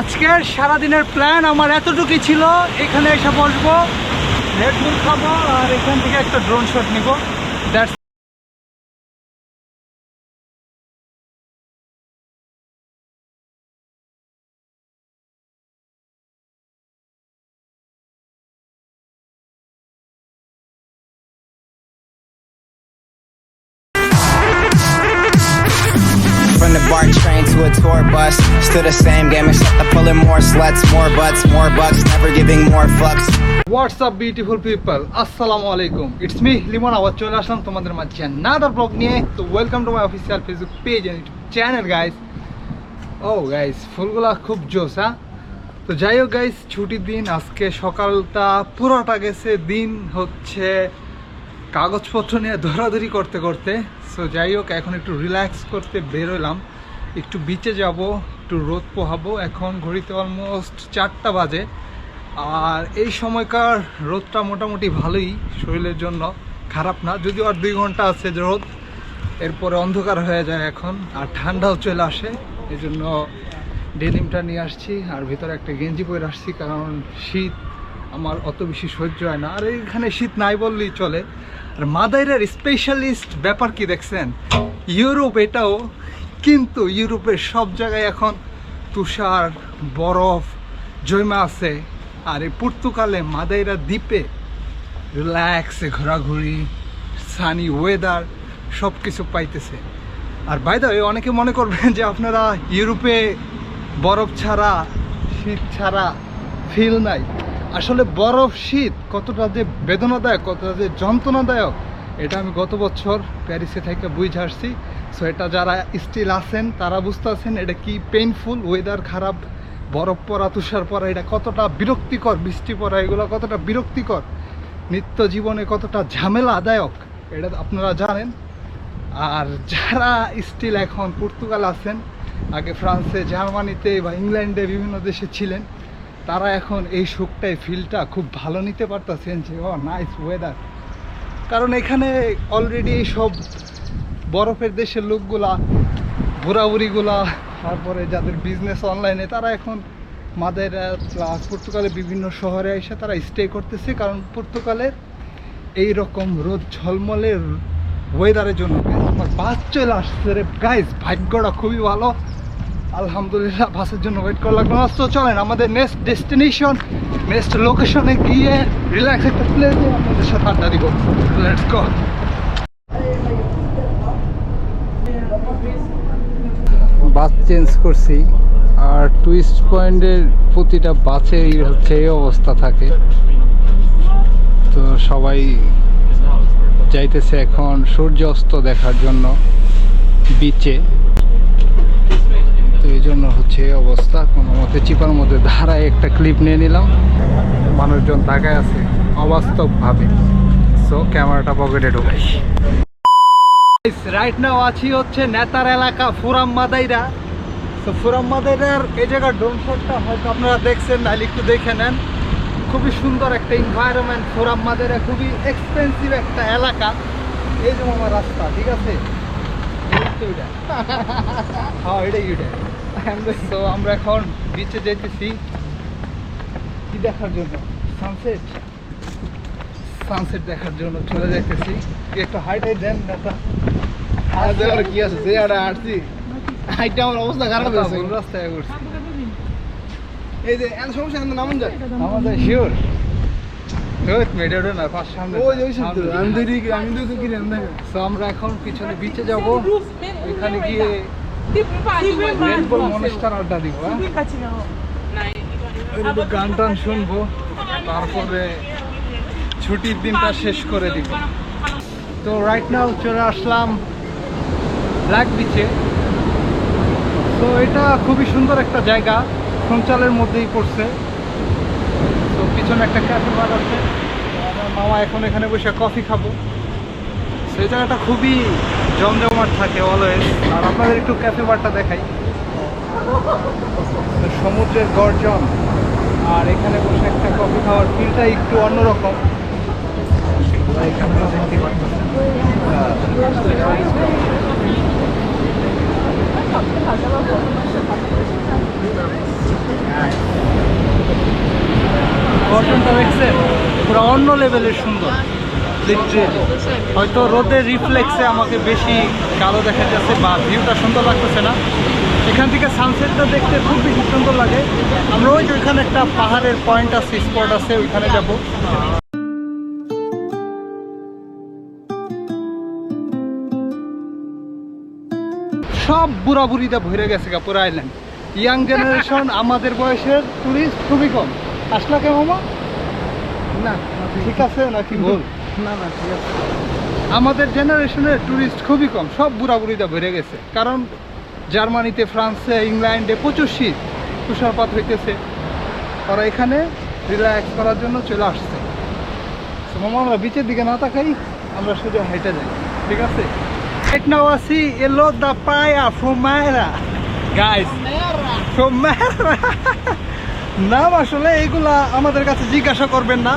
আজকের সারাদিনের প্ল্যান আমার এতটুকুই ছিল। এখানে এসে বসবো। হেডফোন খাব আর এখান থেকে একটা ড্রোন শট নিব। That's the BART train to a tour bus, still the same game except I'm pulling more sluts, more butts, more bucks, never giving more fucks. WhatsApp beautiful people আসসালামু আলাইকুম it's me Limon আবার চলে আসলাম তোমাদের মাঝে another blog নিয়ে। তো welcome to my official Facebook page and channel guys O guys ফুলগুলা খুব জোস হ্যাঁ? তো যাই হোক গাইস ছুটির দিন আজকে সকালটা পুরোটা গেছে। দিন হচ্ছে কাগজপত্র নিয়ে ধরাধরি করতে করতে। সো যাই হোক এখন একটু রিল্যাক্স করতে বেরোলাম একটু বিচে যাব, একটু রোদ পোহাবো। এখন ঘড়িতে অলমোস্ট চারটা বাজে। আর এই সময়কার রোদটা মোটামুটি ভালোই শরীরের জন্য। খারাপ না, যদিও আর দুই ঘণ্টা আছে রোদ। এরপরে অন্ধকার হয়ে যায় এখন, আর ঠান্ডাও চলে আসে। এই জন্য ডেনিমটা নিয়ে আসছি, আর ভিতরে একটা গেঞ্জি পরে আসছি, কারণ শীত আমার অত বেশি সহ্য হয় না। আর এখানে শীত নাই বললেই চলে। আর মাদাইরের স্পেশালিস্ট ব্যাপার কি দেখছেন? ইউরোপ এটাও কিন্তু ইউরোপের সব জায়গায় এখন তুষার, বরফ, জমা আছে। আর এই পর্তুগালে মাদাইরা দ্বীপে রিল্যাক্সে ঘোরাঘুরি সানি ওয়েদার সব কিছু পাইতেছে। আর বাইদা অনেকে মনে করবেন যে আপনারা ইউরোপে বরফ ছাড়া, শীত ছাড়া ফিল নাই। আসলে বরফ, শীত কতটা যে বেদনাদায়ক, কতটা যে যন্ত্রণাদায়ক, এটা আমি গত বছর প্যারিসে থেকে বুঝে আসছি। সো এটা যারা স্টিল আছেন, তারা বুঝতে আছেন এটা কি পেইনফুল ওয়েদার খারাপ, বরফ পড়া, তুষার পড়া, এটা কতটা বিরক্তিকর, বৃষ্টি পড়া, এগুলো কতটা বিরক্তিকর, নিত্য জীবনে কতটা ঝামেলাদায়ক, এটা আপনারা জানেন। আর যারা স্টিল এখন পর্তুগাল আছেন, আগে ফ্রান্সে, জার্মানিতে বা ইংল্যান্ডে বিভিন্ন দেশে ছিলেন, তারা এখন এই সুখটাই ফিলটা খুব ভালো নিতে পারতেছেন যে ও নাইস ওয়েদার কারণ এখানে অলরেডি সব বরফের দেশের লোকগুলা, ঘোরাঘুরিগুলা, তারপরে যাদের বিজনেস অনলাইনে তারা এখন মাদেরা পর্তুগালের বিভিন্ন শহরে এসে তারা স্টে করতেছে। কারণ পর্তুগালের এই রকম রোদ ঝলমলের ওয়েদারের জন্য আমার বাস চলে আসছে রে। গাইজ ভাগ্যটা খুবই ভালো। আলহামদুলিল্লাহ বাসের জন্য ওয়েট করা লাগল না। তো চলেন আমাদের নেক্সট ডেস্টিনেশন নেক্সট লোকেশনে গিয়ে রিল্যাক্স একটা প্লেসে আপনাদের সাথে আড্ডা দিব। লেটস গো বাস চেঞ্জ করছি, আর টুইস্ট পয়েন্টের প্রতিটা বাসেই হচ্ছে এই অবস্থা থাকে। তো সবাই যাইতেছে এখন সূর্য অস্ত দেখার জন্য বিচে তো এই জন্য হচ্ছে এই অবস্থা। কোনো মতে চিপার মধ্যে ধারায় একটা ক্লিপ নিয়ে নিলাম। মানুষজন তাকায় আছে অবাস্তবভাবে। সো ক্যামেরাটা পকেটে ঢুকাই। রাইট নাও আছি হচ্ছে নেতার এলাকা ফুরাম মাদাইরা। তো ফুরাম মাদাইরার এই জায়গার ড্রোন শটটা হয়তো আপনারা দেখছেন নাহলে একটু দেখে নেন। খুবই সুন্দর একটা এনভায়রনমেন্ট ফুরাম মাদাইরা, খুবই এক্সপেন্সিভ একটা এলাকা। এই যে আমার রাস্তা, ঠিক আছে? তো হ্যাঁ আমরা এখন বিচে যেতেছি কি দেখার জন্য? সানসেট সানসেট দেখার জন্য চলে যাইতেছি। একটু হাইটাই দেন, নেতা। আর কি আছে? যে আড়া আসছি। হাইটা আমার অবস্থা খারাপ হয়েছে রাস্তায় করছি এই যে এত সমস্যা নামন যায়। শিওর আমরা এখন পিছনে বিচে যাব। এখানে গিয়ে আড্ডা দিব হ্যাঁ? একটু গান টান শুনব। তারপরে ছুটির দিনটা শেষ করে দিব। তো রাইট নাও চলে আসলাম। ব্ল্যাক বিচে। তো এটা খুবই সুন্দর একটা জায়গা। সঞ্চালের মধ্যেই পড়ছে। তো পিছনে একটা ক্যাফে বার আছে। আমার মামা এখন এখানে বসে কফি খাব। সেই জায়গাটা খুবই জমজমাট থাকে অলওয়েজ আর আপনাদের একটু ক্যাফে বারটা দেখাই। সমুদ্রের গর্জন। আর এখানে বসে একটা কফি খাওয়ার ফিলটা একটু অন্যরকম। এখানে দেখতে। গঠনটা দেখছেন পুরো অন্য লেভেলের সুন্দর। লিটারেলি হয়তো রোদের রিফ্লেক্সে আমাকে বেশি কালো দেখা যাচ্ছে বা ভিউটা সুন্দর লাগতেছে না। এখান থেকে সানসেটটা দেখতে খুব বেশি সুন্দর লাগে। আমরা ওই যে ওইখানে একটা পাহাড়ের পয়েন্ট আছে স্পট আছে, ওইখানে যাব। সব বুড়া বুড়িটা ভরে গেছে গা পুরো আইল্যান্ড ইয়াং জেনারেশন আমাদের বয়সের টুরিস্ট খুবই কম। আসলা কে মামা? না ঠিক আছে নাকি ভুল না না ঠিক আছে। আমাদের জেনারেশনের টুরিস্ট খুবই কম সব বুড়া বুড়িটা ভরে গেছে। কারণ জার্মানিতে ফ্রান্সে ইংল্যান্ডে প্রচুর শীত তুষারপাত হইতেছে। ওরা এখানে রিল্যাক্স করার জন্য চলে আসছে। মামা আমরা বিচের দিকে না তাকাই আমরা সোজা হেঁটে যাই। ঠিক আছে? Right now I see Elo da Praia Fumera. Guys, From Fumera. নাম আসলে এগুলা আমাদের কাছে জিজ্ঞাসা করবেন না।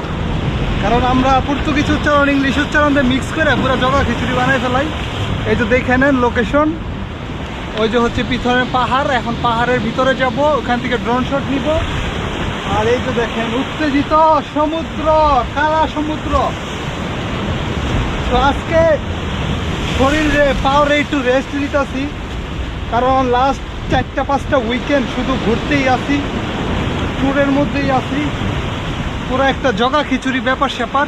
কারণ আমরা পর্তুগিজ উচ্চারণ ইংলিশ উচ্চারণ মিক্স করে পুরো জগা খিচুড়ি বানাই ফেলাই। এই যে দেখে নেন লোকেশন ওই যে হচ্ছে পিছনে পাহাড় এখন পাহাড়ের ভিতরে যাব ওখান থেকে ড্রোন শট নিব। আর এই যে দেখেন উত্তেজিত সমুদ্র কালা সমুদ্র। তো আজকে শরীরে পাওয়ারে একটু রেস্ট নিতেছি। কারণ লাস্ট চারটা, পাঁচটা উইকেন্ড শুধু ঘুরতেই আসি ট্যুরের মধ্যেই আছি। পুরো একটা জগা খিচুড়ি ব্যাপার স্যাপার।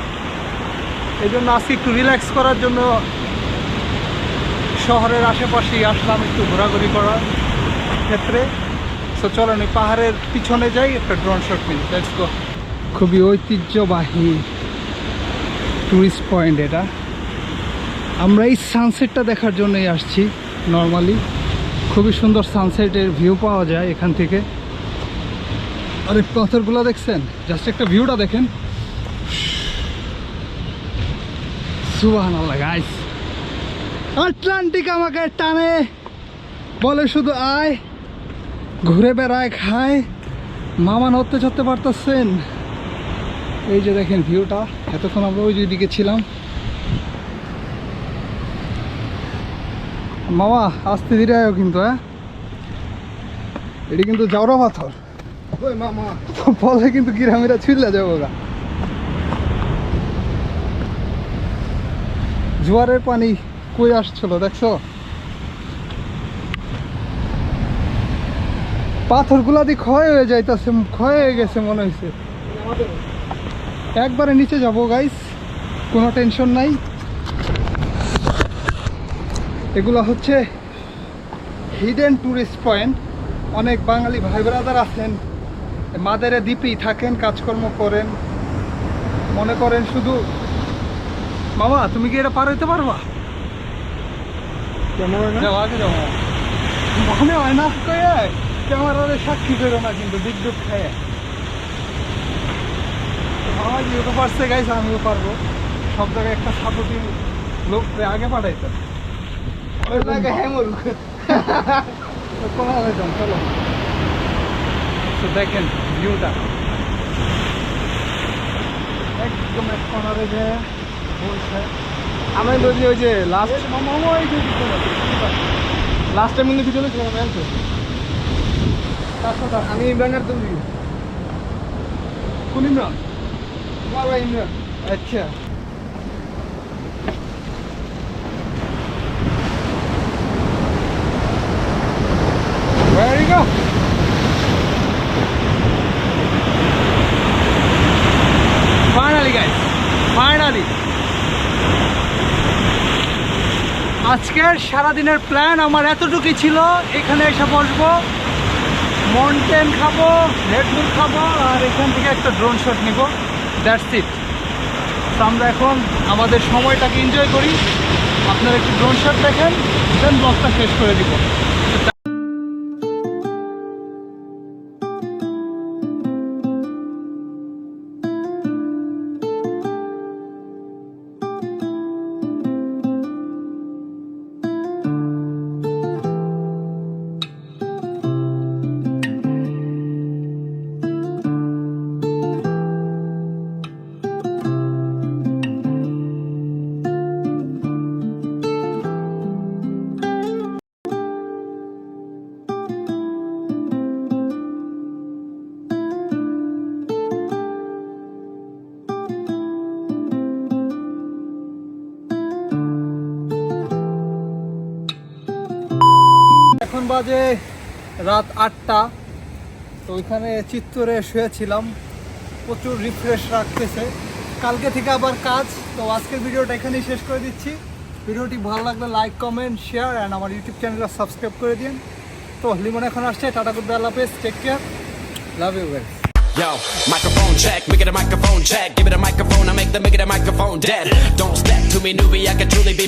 এই জন্য আজকে একটু রিল্যাক্স করার জন্য শহরের আশেপাশেই আসলাম একটু ঘোরাঘুরি করার ক্ষেত্রে। তো চলেন এই পাহাড়ের পিছনে যাই, একটা ড্রোন শট নিই। লেটস গো খুবই ঐতিহ্যবাহী টুরিস্ট পয়েন্ট এটা। আমরা এই সানসেটটা দেখার জন্যই আসছি নর্মালি খুবই সুন্দর সানসেটের ভিউ পাওয়া যায় এখান থেকে। আরে, পাথরগুলো দেখছেন? জাস্ট একটা ভিউটা দেখেন। সুবাহান আল্লাহ গাইস আটলান্টিক আমাকে টানে। বলে শুধু আয়। ঘুরে বেড়ায়, খায়। মামা নড়তে চড়তে পারতেছেন। এই যে দেখেন ভিউটা এতক্ষণ আমরা ওই দিকে ছিলাম। মামা আস্তে ধীরে আয়ো কিন্তু হ্যাঁ? এটি কিন্তু জাওরা পাথর। ওই মামা। বলে কিন্তু কিরামিরা ছিল্লা যাব গা। জোয়ারের পানি কই আসছিল দেখছ? পাথরগুলা দিয়ে ক্ষয় হয়ে যাইতাছে ক্ষয় হয়ে গেছে মনে হয়েছে একবারে নিচে যাব গাইস কোনো টেনশন নাই। এগুলো হচ্ছে হিডেন ট্যুরিস্ট পয়েন্ট অনেক বাঙালি ভাই ব্রাদার আছেন মাদারে দ্বীপেই থাকেন কাজকর্ম করেন। মনে করেন শুধু মামা তুমি কি এটা পার হইতে পারবা। মনে হয় না ক্যামেরারে সাক্ষী করো না কিন্তু বিদ্যুৎ খায়। যেহেতু পারছে গাইছে আমিও পারব। সব জায়গায় একটা সাপোর্টিভ লোক আগে পাঠাইতে। দেখেন ভিউটা একদম এক কর্নারে যে বলছে আমি বলছি ওই যে লাস্ট লাস্ট টাইম কিন্তু ভিডিও সাথে আমি ইমরানের তুমি কোন ইমরান ইমরান আচ্ছা Where you go? Guys, finally. আজকের সারাদিনের প্ল্যান আমার এতটুকুই ছিল। এখানে এসে বসবো। মনটেন খাব রেডবুল খাব আর এখান থেকে একটা ড্রোন শট নিব। দ্যাটস ইট তো আমরা এখন আমাদের সময়টাকে এনজয় করি। আপনারা একটু ড্রোন শট দেখেন দেন ব্লগটা শেষ করে দিব। বাজে রাত আটটা। তো ওইখানে চিত্তরে শুয়েছিলাম। প্রচুর রিফ্রেশ রাখতেছে। কালকে থেকে আবার কাজ। তো আজকের ভিডিওটা এখানেই শেষ করে দিচ্ছি। ভিডিওটি ভালো লাগলে লাইক কমেন্ট শেয়ার অ্যান্ড আমার ইউটিউব চ্যানেলটা সাবস্ক্রাইব করে দিন। তো লিমন এখন আসছে। টাটা গুড আল্লাহ হাফেজ। Take care love you guys Yo, microphone check, make it a microphone check. Give it a microphone, I make the make it a microphone dead. Don't step to me, newbie, I can truly be.